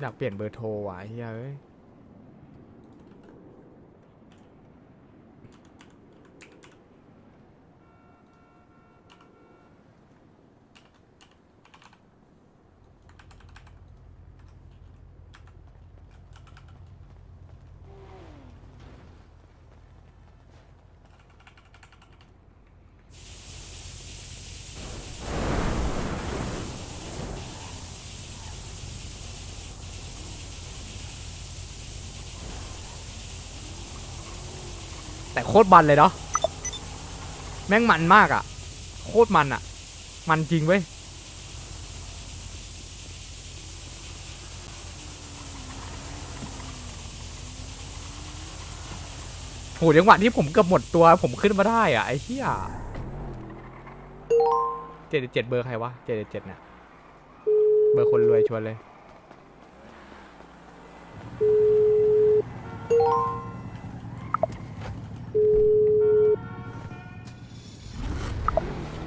อยากเปลี่ยนเบอร์โทรว่ะเฮีย แต่โคตรมันเลยเนาะแม่งมันมากอะ่ะ โคตรมันอะ่ะ มันจริงเว้ยโหจังหวะที่ผมเกือบหมดตัวผมขึ้นมาได้อะ่ะไอ้เหี้ยเจ็ดเจ็ดเบอร์ใครวะเจ็ดเจ็ดเนี่ยเบอร์คนรวยชวนเลย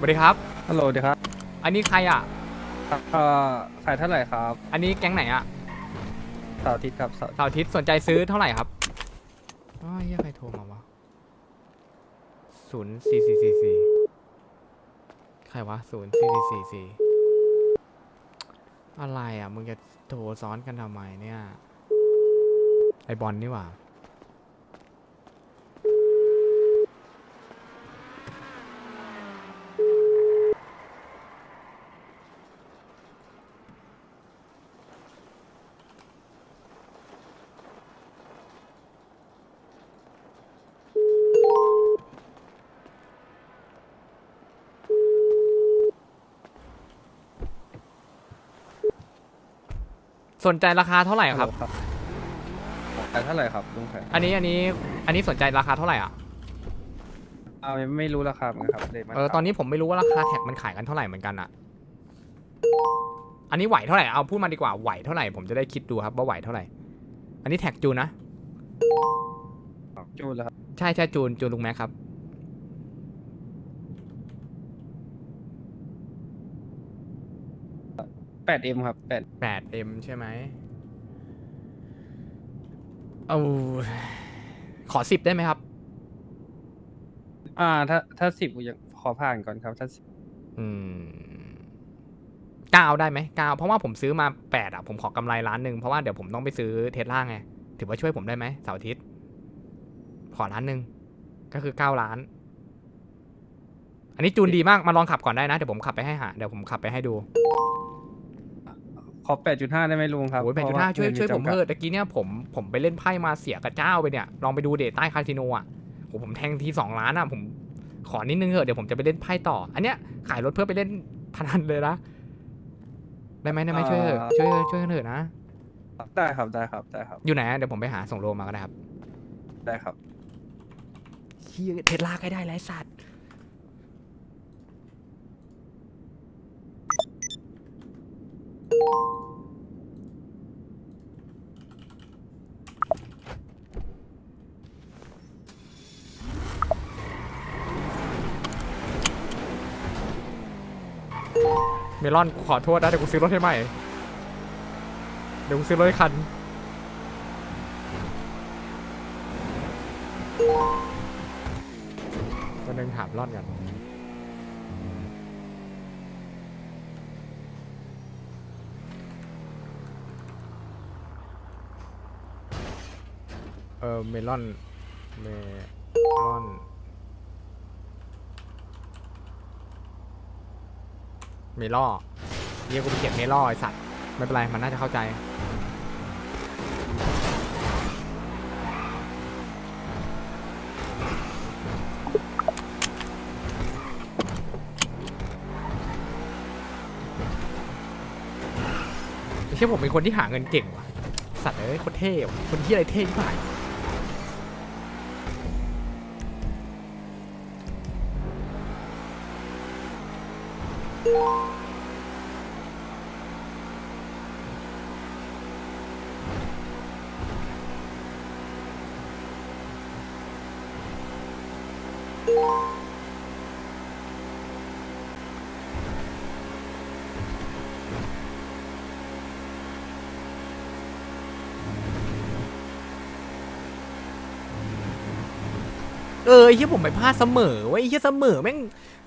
วัสดีครับ ฮัลโหลเดี๋ยวครับอันนี้ใครอะ เอ่อขายเท่าไหร่ครับอันนี้แก๊งไหนอะเสาร์อาทิตย์ครับเสาร์เสาร์อาทิตย์สนใจซื้อเท่าไหร่ครับอ้าวเฮียใครโทรมาวะศูนย์สี่สี่สี่สี่ใครวะศูนย์สี่สี่สี่สี่อะไรอะ มึงจะโทรซ้อนกันทำไมเนี่ย ไอบอลนี่หว่า สนใจราคาเท่าไหร่ครับฮัลโหลขายเท่าไหร่ครับลุงขายอันนี้อันนี้อันนี้สนใจราคาเท่าไหร่อะเอายังไม่รู้ราคาเหมือนกันครับเลยมาเออตอนนี้ผมไม่รู้ว่าราคาแท็กมันขายกันเท่าไหร่เหมือนกันอะ อันนี้ไหวเท่าไหร่เอาพูดมาดีกว่าไหวเท่าไหร่ผมจะได้คิดดูครับว่าไหวเท่าไหร่ อันนี้แท็กจูนนะ จูนแล้วครับ ใช่ใช่จูนจูนลุงแม็กครับ แปดเอ็มครับแปด 8M ใช่ไหมเอาขอสิบได้ไหมครับ อ่า ถ้าถ้าสิบยังขอผ่านก่อนครับถ้า10อืมเก้าได้ไหมเก้าเพราะว่าผมซื้อมาแปดอะผมขอกำไรล้านหนึ่งเพราะว่าเดี๋ยวผมต้องไปซื้อเทสลาไง ถือว่าช่วยผมได้ไหมเสาร์อาทิตย์ ขอล้านหนึ่งก็คือเก้าล้าน อันนี้จูนดีมากมาลองขับก่อนได้นะ เดี๋ยวผมขับไปให้หาเดี๋ยวผมขับไปให้ดู ขอแปดจุดห้าได้ไหมลุงครับโอ้ยแปดเพจุดระห้าช่วยงินช่วยผมจำกัดเถอะตะกี้เนี่ยผมผมไปเล่นไพ่มาเสียกระเจ้าไปเนี่ย ลองไปดูเดทใต้คาสิโนอะโหผมแทงทีสองล้านอะ ผมขอนิดนึงเถอะเดี๋ยวผมจะไปเล่นไพ่ต่อ อันเนี้ยขายรถเพื่อไปเล่นพนันเลยนะ ได้ไหมได้ไหมช่วยเถอะช่วยช่วยกันเถอะนะ ได้ครับได้ครับได้ครับ อยู่ไหนอะเดี๋ยวผมไปหาส่งโลมาก็ได้ครับ ได้ครับเฮียเทสลาใกล้ได้แล้วไอ้สัตว์ เมลอนขอโทษนะเดี๋ยวกูซื้อรถให้ใหม่ เดี๋ยวกูซื้อรถให้คันก็นึงถามรอดกันเออเมลอน เมล่อเรียกกูไปเขียนเมล่อไอสัตว์ ไม่เป็นไร มันน่าจะเข้าใจ ไม่ใช่ผมเป็นคนที่หาเงินเก่งว่ะ สัตว์เอ้ยโคตรเท่ว่ะคนที่อะไรเท่ที่ผ่าน เออไอ้เหี้ผมไปพลาดเสมอเว้ไอ้เหี้เสมอแม่ง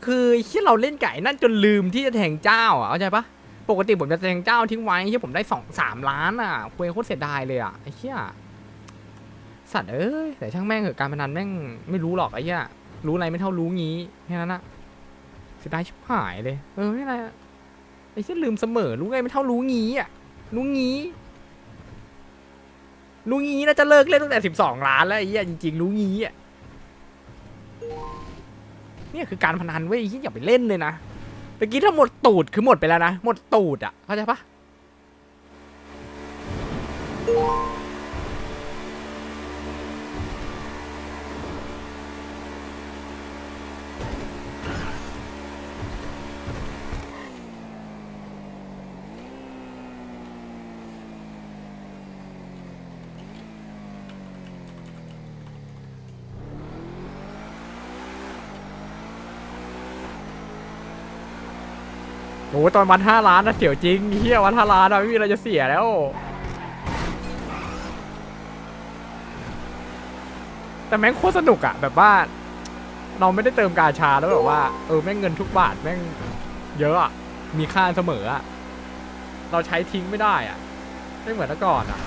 คือไอ้เฮียเราเล่นไก่นั่นจนลืมที่จะแทงเจ้าอะเข้าใจปะปกติผมจะแทงเจ้าทิ้งไว้ไอ้เฮียผมได้สองสามล้านอะคุยโคตรเสียดายเลยอะไอ้เฮียสัตว์เอ้ยแต่ช่างแม่งเหอะการพนันแม่งไม่รู้หรอกไอ้เฮียรู้อะไรไม่เท่ารู้งี้แค่นั้นอะเสียดายชิบหายเลย เออไม่ไรอะไอ้เฮียลืมเสมอรู้ไงไม่เท่ารู้งี้อะรู้งี้รู้งี้น่าจะเลิกเล่นตั้งแต่สิบสองล้านแล้วไอ้เหี้ยจริงๆรู้งี้อะ เนี่ยคือการพนันเว้ยอย่าไปเล่นเลยนะตะกี้ถ้าหมดตูดคือหมดไปแล้วนะ หมดตูดอะเข้าใจปะ ตอนวันห้าล้านนะเสียวจริงเฮียวันห้าล้านอะไม่มีอะไรจะเสียแล้วแต่แม่งโคตรสนุกอะแบบว่า เราไม่ได้เติมกาชาแล้วแบบว่าเออแม่งเงินทุกบาทแม่งเยอะอะมีค่าเสมออะเราใช้ทิ้งไม่ได้อะไม่เหมือนแต่ก่อนอะ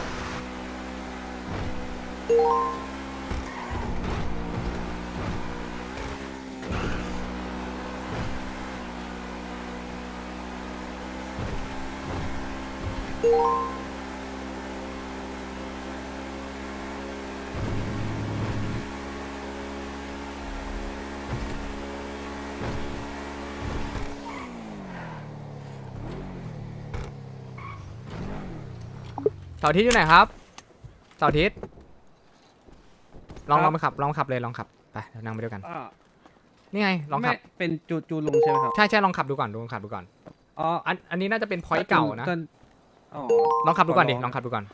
เสาร์อาทิตย์อยู่ไหนครับเสาร์อาทิตย์ลองคลรัอบงไปขับลองขับเลยลองขับไปเดี๋ยวนั่งไปด้วยกัน อ่านี่ไงลองขับ ไม่เป็นจูจูลุงใช่ไหมครับ ใช่ใช่ลองขับดูก่อนลองขับดูก่อน อ๋ออันอันนี้น่าจะเป็นพอยต์เก่านะ ตอ๋ อลองขับดูก่อนดิขอลองลองขับดูก่อน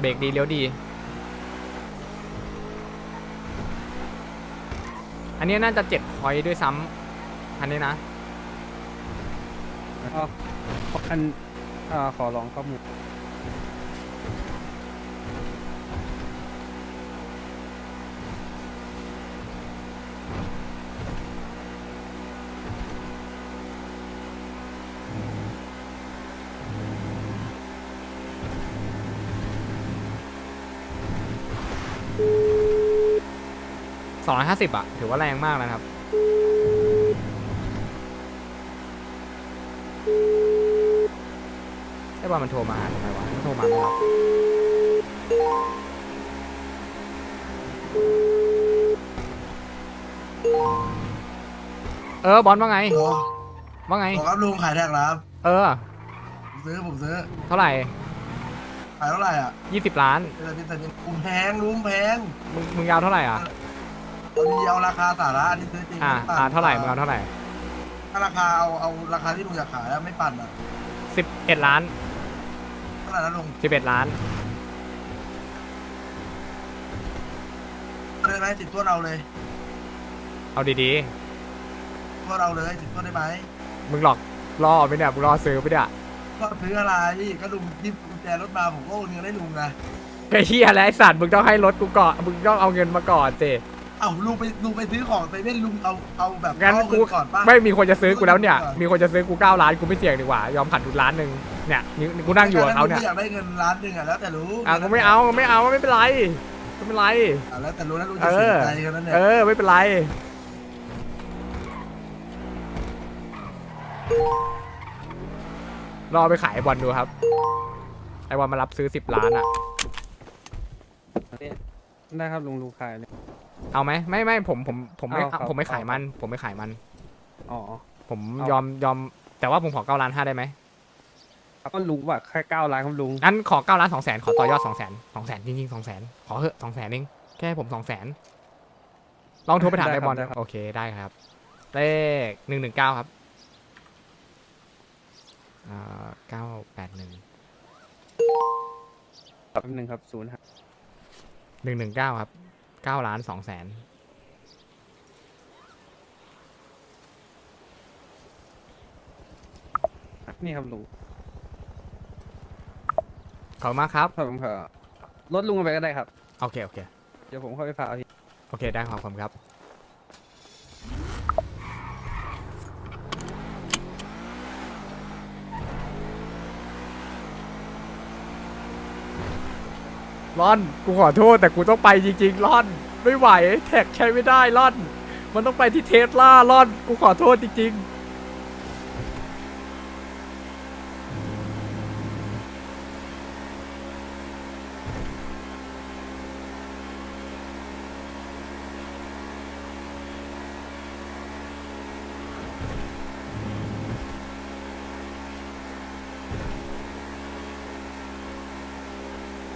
เบรกดีเลี้ยวดี อันนี้น่าจะเจ็ดพอยต์ด้วยซ้ำอันนี้นะ อ๋ออันอ่าขอลองข้อมูล สองร้อยห้าสิบอะถือว่าแรงมากนะครับไอ้บอลมันโทรมาหาทำไมวะมันโทรมาไม่รับเออบอลว่าไง โอ้ว่าไง บอกครับลุงขายแท็กแล้วครับเออ ผมซื้อผมซื้อ เท่าไหร่ขายเท่าไหร่อะยี่สิบล้านเป็นแต่เป็นลุงแพงลุงแพงมึงมึงยาวเท่าไหร่อะ เอาดีเอาราคาสาระอันนี้ซื้อจริงอ่าไม่ปั่นอ่าเท่าไหร่มึงเอาเท่าไหร่ถ้าราคาเอาเอาราคาที่ลุงอยากขายแล้วไม่ปั่นอะสิบเอ็ดล้านเท่าไหร่นะลุงสิบเอ็ดล้านเลยไหมสิบตัวเราเลยเอาดีตัวเราเลยสิบตัวได้ไหมๆ มึงหลอกล่อไปเนี่ยมึงล่อซื้อไปเนี่ยก็ซื้ออะไรก็ลุงที่กุญแจรถมาผมก็โอนเงินให้ลุงไงไอ้เฮียแล้วไอ้สัตว์มึงต้องให้รถกูก่อนมึงต้องเอาเงินมาก่อนสิ เอ้าลุงไปลุงไปซื้อของไปเล่นลุงเอาเอาแบบงั้นเอากูเงิก่อนป่ะ ไม่มีคนจะซื้อกูแล้วเนี่ยมีคนจะซื้อกูเก้าล้านกูไม่เสี่ยงดีกว่ายอมขาดทุนล้านหนึ่งเนี่ยนี่กูนั่งอยู่กับเขาเนี่ยลุงอยากได้เงินล้านหนึ่งอะแล้วแต่ลุงอะกูไม่เอากูไม่เอาไม่เป็นไรไม่เป็นไร อะแล้วแต่ลุงแล้วลุงจะเสียใจแค่นั้นเนี่ยเออไม่เป็นไร รอไปขายไอบอลดูครับ ไอบอลมารับซื้อสิบล้านอะ ได้ครับลุงลุงขายเลย เอาไหมไม่ไม่ผมผมผมไม่เอาครับผมไม่ขายเอาครับ มัน ผมไม่ขายมัน อ๋อ ผมเอายอมยอม แต่ว่าผมขอเก้าล้านห้าได้ไหมก็ลุงว่าแค่เก้าล้านครับลุง งั้นขอเก้าล้านสองแสนขอต่อยอดสองแสนสองแสนจริงๆสองแสนขอเถอะสองแสนเองแค่ให้ผมสองแสนลองโทรไปถามได้ไอครับบอลได้ครับ โอเคได้ครับ เลขหนึ่งหนึ่งเก้าครับอ่าเก้าแปดหนึ่งแป๊บนึงครับศูนย์ครับ หนึ่งหนึ่งเก้าครับเก้าล้านสองแสนนี่ครับลุงขอบคุณมากครับครับผมเผื่อรถลุงเอาไปก็ได้ครับ โอเค โอเค เดี๋ยวผมเข้าไปฝากเอาที โอเค ได้ครับขอบคุณครับ ร่อน กูขอโทษแต่กูต้องไปจริงๆร่อน ไม่ไหว แท็กใช้ไม่ได้ร่อน มันต้องไปที่เทสลาร่อน กูขอโทษจริงๆ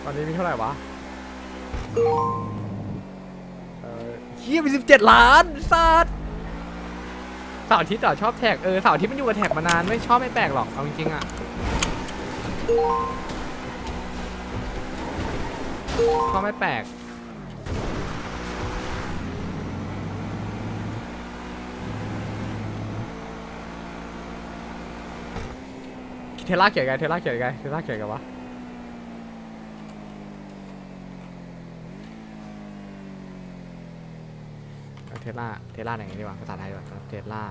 ตอนนี้มีเท่าไหร่วะเออเฮียมีสิบเจ็ดล้านสัตว์เสาร์อาทิตย์อะชอบแท็กเออเสาร์อาทิตย์มันอยู่กับแท็กมานานไม่ชอบไม่แปลกหรอกเอาจริงๆอะชอบไม่แปลกเทล่าเขียนไงเทล่าเขียนไงเทล่าเขียนไงวะ เทสลาเทสลาอย่างงี้ดีกว่าภาษาไทยดีกว่าเทสลา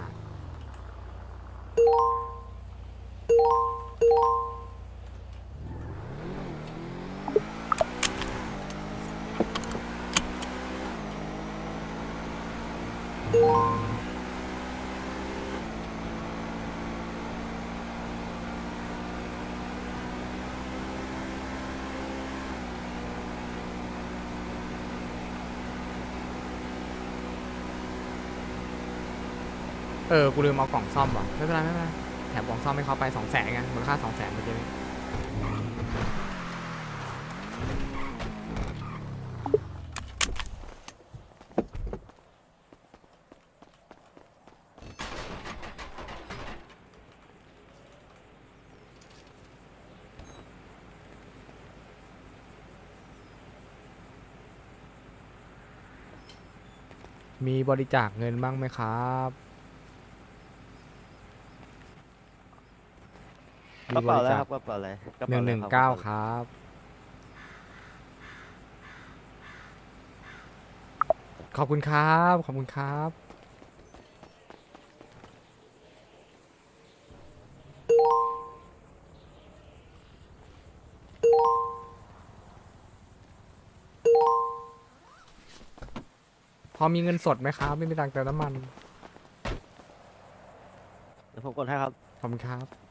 ออ กูลืมเอากล่องซ่อมว่ะ ไม่เป็นไรไม่เป็นไร แถมกล่องซ่อมให้เขาไปสองแสนไงมูลค่าสองแสนเมื่อกี้นี้มีบริจาคเงินบ้างไหมครับ กระเป๋าอะไรจครับกระเป๋าอะไรกระหนึ่ป๋างอะไรหนึ่งครับเก้ากระคป๋รับ ขอบคุณครับ ขอบคุณครับ พอมีเงินสดไหมครับ ไม่มีตังค์เติมน้ำมัน เดี๋ยวผมกดให้ครับ ขอบคุณครับ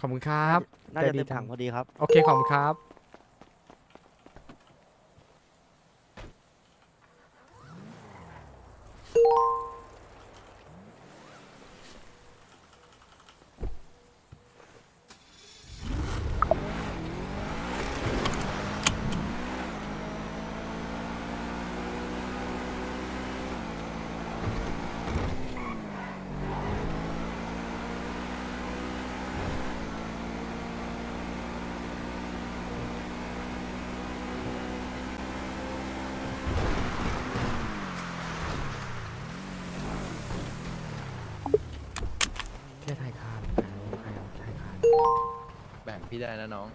ขอบคุณครับน่าใจจะดีเต็มจัถังงพอดีครับ โอเคขอบคุณครับ เที่ยไทยคานใครเอาไทยคาน แบ่ง พี่ได้นะน้อง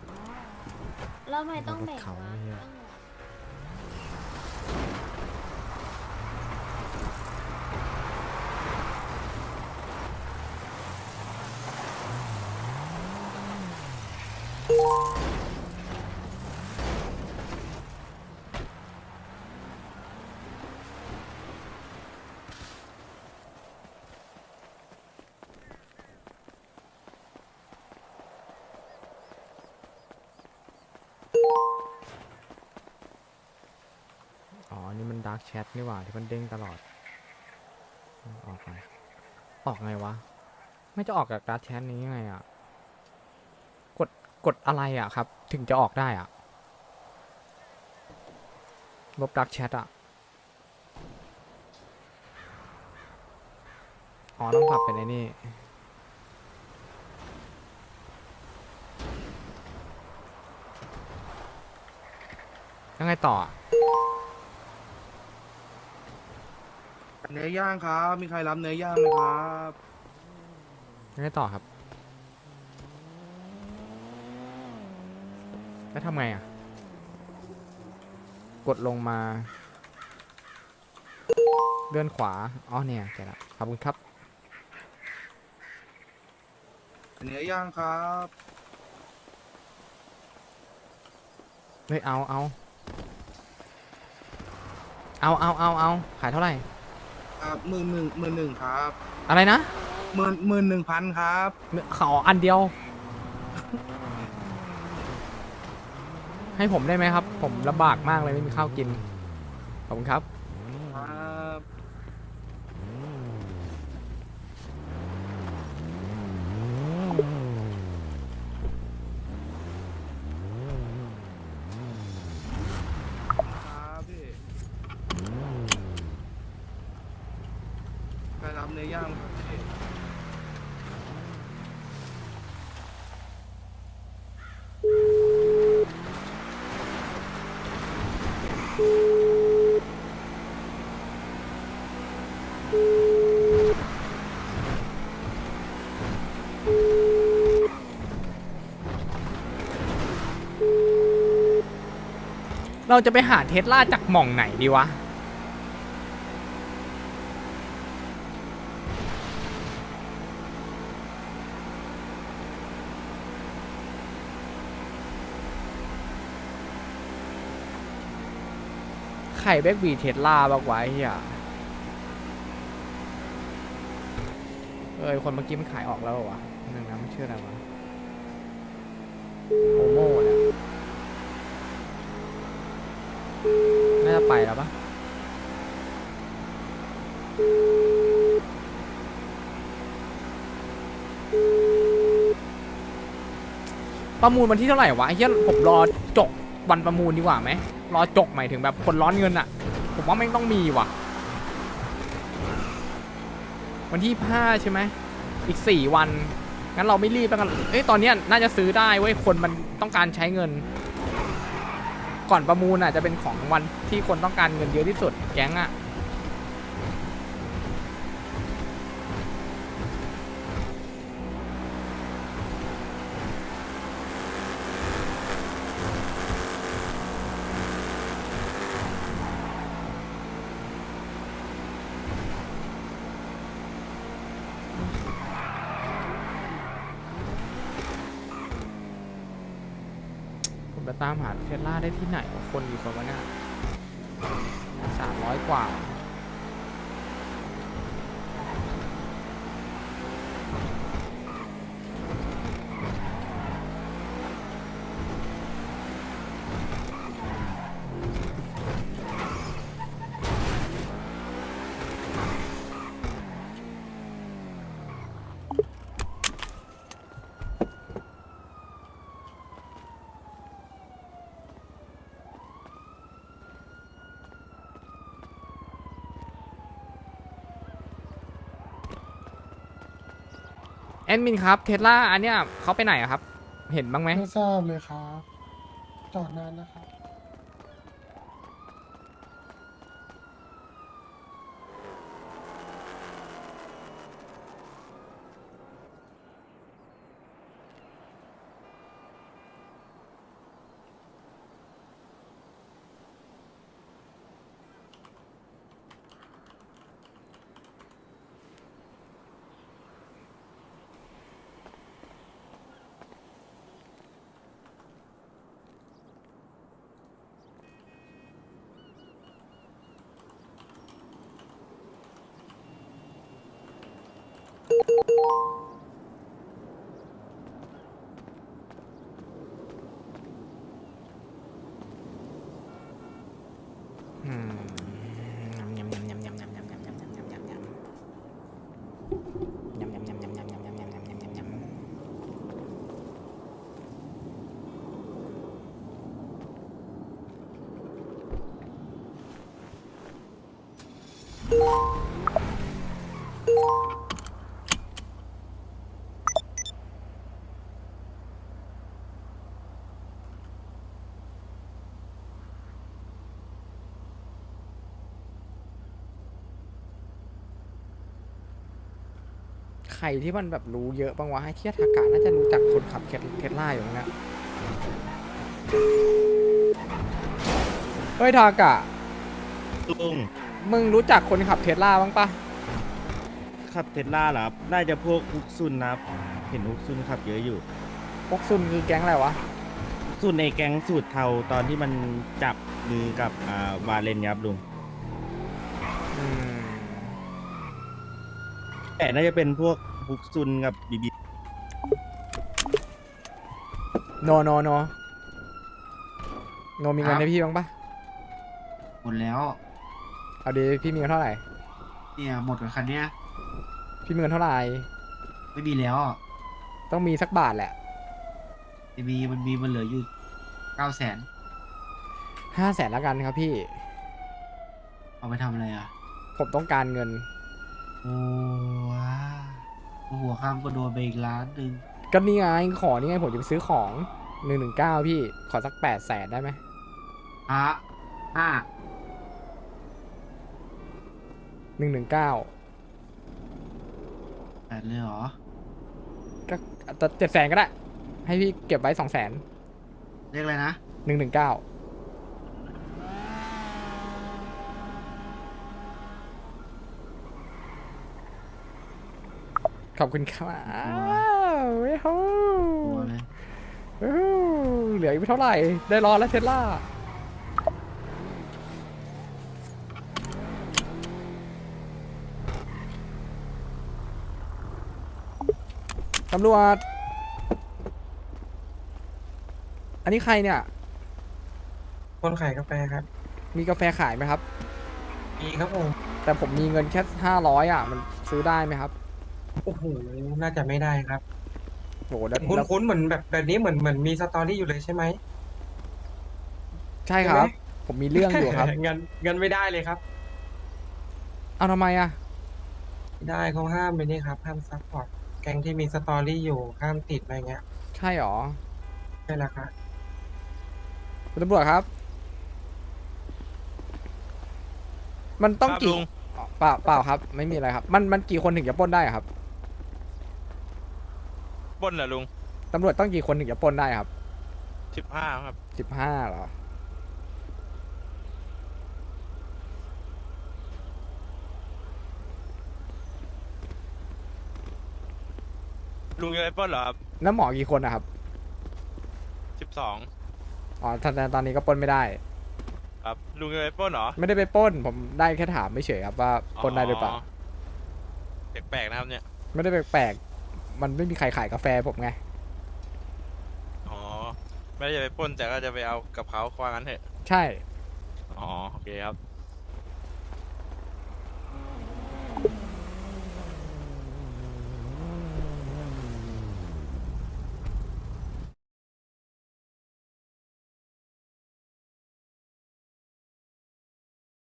แล้วทำไมต้องแบ่งเขาวะเนี่ย แชทนี่หว่าที่มันเด้งตลอด ออกไปออกไงวะ ไม่จะออกจากดาร์กแชทนี้ยังไงอะ กดกดอะไรอะครับ ถึงจะออกได้อะ ลบดาร์กแชทอะ อ๋อต้องปรับเป็นไอ้นี่ยังไงต่อ เนื้อย่างครับ มีใครรับเนื้อย่างไหมครับยังไงต่อครับ แล้วทำไงอะ กดลงมา เลื่อนขวา อ๋อเนี่ยเจอละขอบคุณครับ เนื้อย่างครับเฮ้ยเอาเอาเอาเอาเอาเอาขายเท่าไหร่ ครับหมื่นหนึ่งหมื่นหนึ่งครับอะไรนะหมื่นหมื่นหนึ่งพันครับขออันเดียว ให้ผมได้ไหมครับ ผมลำบากมากเลยไม่มีข้าวกิน ขอบคุณครับครับ ครับพี่ใครรับเนื้อย่างเราจะไปหาเทสลาจากหม่องไหนดีวะ ข่เบกบีเทสลาบ้างวะไอ้เฮียเอ้ยคนเมื่อกี้มันขายออกแล้วเหรอวะนึงนะมันชื่ออะไรวะโอโม่เนี่ยน่าจะไปแล้วปะประมูลวันที่เท่าไหร่วะไอ้เหี้ยผมรอจกวันประมูลดีกว่าไหม รอจกหมายถึงแบบคนร้อนเงินอะผมว่าไม่งต้องมีว่ะ วันที่ห้าใช่ไหมอีกสี่วัน งั้นเราไม่รีบแล้วกัน เอ้ย ตอนนี้น่าจะซื้อได้เว้ย คนมันต้องการใช้เงิน ก่อนประมูลอะจะเป็นของวันที่คนต้องการเงินเยอะที่สุด แก๊งอะ ผมจะตามหา เทสลาได้ที่ไหนวะคนอยู่คนวะเนี่ยสามร้อยกว่า แอดมินครับเทสลาอันเนี้ยเขาไปไหนอะครับ เห็นบ้างไหม ไม่ทราบเลยครับ จอดนานนะครับ you ใครที่มันแบบรู้เยอะบ้างวะให้เทียทากาน่าจะรู้จักคนขับเทสลาอยู่นะเฮ้ยทากะ ลุงมึงรู้จักคนขับเทสลาบ้างปะขับเทสลาเหรอครับน่าจะพวกฮุกซุนนะครับ เห็นฮุกซุนขับเยอะอยู่พวกซุนคือแก๊งอะไรวะฮุกซุนในแก๊งสูตรเทาตอนที่มันจับมือกับอ่าวาเลนครับลุงอืมแต่น่าจะเป็นพวก ฮุกซุนกับบีบีโนโนโนโนมีเงินให้พี่บ้างปะหมดแล้ว เอาดีพี่มีเงินเท่าไหร่ เนี่ยหมดกับคันเนี้ยพี่มีเงินเท่าไหร่ ไม่มีแล้วต้องมีสักบาทแหละ จะมีมันมีมันเหลืออยู่เก้าแสนห้าแสนละกันครับพี่ เอาไปทำอะไรอะผมต้องการเงิน โอ้ว้า หัวข้ามก็โดนไปอีกล้านหนึ่งก็นี่ไงขอนี่ไงผมจะไปซื้อของหนึ่งหนึ่งเก้าพี่ขอสักแปดแสนได้ไหมฮะห้าหนึ่งหนึ่งเก้าแปดเลยเหรอ ก็เจ็ดแสนก็ได้ ให้พี่เก็บไว้สองแสนเรียกอะไรนะหนึ่งหนึ่งเก้า ขอบคุณครับเว้ยโหตัวเลยโอ้โหเหลืออีกไม่เท่าไหร่ ได้รอแล้วเทสลาตำรวจ อันนี้ใครเนี่ย คนขายกาแฟครับ มีกาแฟขายไหมครับ มีครับผม แต่ผมมีเงินแค่ห้าร้อยอะ มันซื้อได้ไหมครับ โอ้โหน่าจะไม่ได้ครับโหแล้วคุ้นแล้วคุ้นๆเหมือนแบบแบบนี้เหมือนเหมือนมีสตอรี่อยู่เลยใช่ไหม ใช่ครับผมมีเรื่องอยู่ครับเงินเงินไม่ได้เลยครับ เอาทำไมอะ ได้เขาห้ามไปนี่ครับ ห้ามซัพพอร์ตแก๊งที่มีสตอรี่อยู่ห้ามติดอะไรเงี้ยใช่หรอใช่แล้วครับ คุณตำรวจครับ มันต้องครับกี่ลุงอ๋อเปล่าเปล่าครับ ไม่มีอะไรครับ มันมันกี่คนถึงจะปล้นได้อะครับ บนเหรอลุงตำรวจต้องกี่คนถึงจะปล้นได้ครับสิบห้าครับ สิบห้าเหรอ ลุงจะไปปล้นเหรอครับแล้วหมอกี่คนนะครับ สิบสองอ๋อตอนตอนนี้ก็ปล้นไม่ได้ ครับ ลุงจะไปปล้นเหรอไม่ได้ไปปล้น ผมได้แค่ถามไม่เฉยๆครับว่าปล้นได้หรือเปล่า แปลกๆนะครับเนี่ย ไม่ได้แปลกๆ มันไม่มีใครขายกาแฟผมไง อ๋อ ไม่ได้จะไปปล้นแต่ก็จะไปเอากับเขาว่างั้นเถอะ ใช่ อ๋อ โอเคครับ